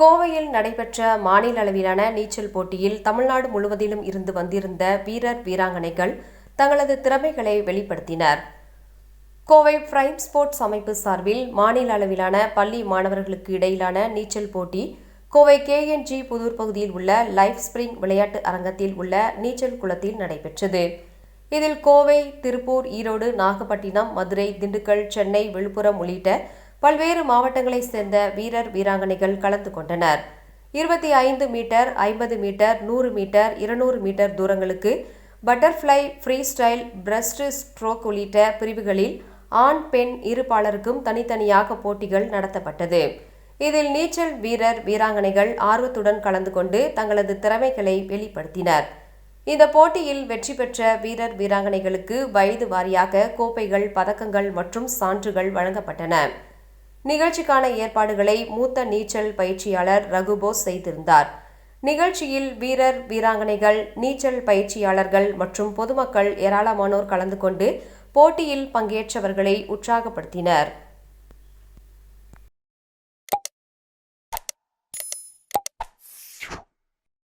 கோவையில் நடைபெற்ற மாநில அளவிலான நீச்சல் போட்டியில் தமிழ்நாடு முழுவதிலும் இருந்து வந்திருந்த வீரர் வீராங்கனைகள் தங்களது திறமைகளை வெளிப்படுத்தினர். கோவை பிரைம் ஸ்போர்ட்ஸ் அமைப்பு சார்பில் மாநில அளவிலான பள்ளி மாணவர்களுக்கு இடையிலான நீச்சல் போட்டி கோவை கேஎன்ஜி புதூர் பகுதியில் உள்ள லைஃப் ஸ்பிரிங் விளையாட்டு அரங்கத்தில் உள்ள நீச்சல் குளத்தில் நடைபெற்றது. இதில் கோவை திருப்பூர் ஈரோடு நாகப்பட்டினம் மதுரை திண்டுக்கல் சென்னை விழுப்புரம் உள்ளிட்ட பல்வேறு மாவட்டங்களைச் சேர்ந்த வீரர் வீராங்கனைகள் கலந்து கொண்டனர். இருபத்தி ஐந்து மீட்டர் ஐம்பது மீட்டர் நூறு மீட்டர் இருநூறு metre தூரங்களுக்கு butterfly free style breast stroke உள்ளிட்ட பிரிவுகளில் ஆண் பெண் இருபாலருக்கும் தனித்தனியாக போட்டிகள் நடத்தப்பட்டது. இதில் நீச்சல் வீரர் வீராங்கனைகள் ஆர்வத்துடன் கலந்து கொண்டு தங்களது திறமைகளை வெளிப்படுத்தினர். இந்த போட்டியில் வெற்றி பெற்ற வீரர் வீராங்கனைகளுக்கு வயது வாரியாக கோப்பைகள் பதக்கங்கள் மற்றும் சான்றுகள் வழங்கப்பட்டன. நிகழ்ச்சிக்கான ஏற்பாடுகளை மூத்த நீச்சல் பயிற்சியாளர் ரகுபோஸ் செய்திருந்தார். நிகழ்ச்சியில் வீரர் வீராங்கனைகள் நீச்சல் பயிற்சியாளர்கள் மற்றும் பொதுமக்கள் ஏராளமானோர் கலந்து கொண்டு போட்டியில் பங்கேற்றவர்களை உற்சாகப்படுத்தினர்.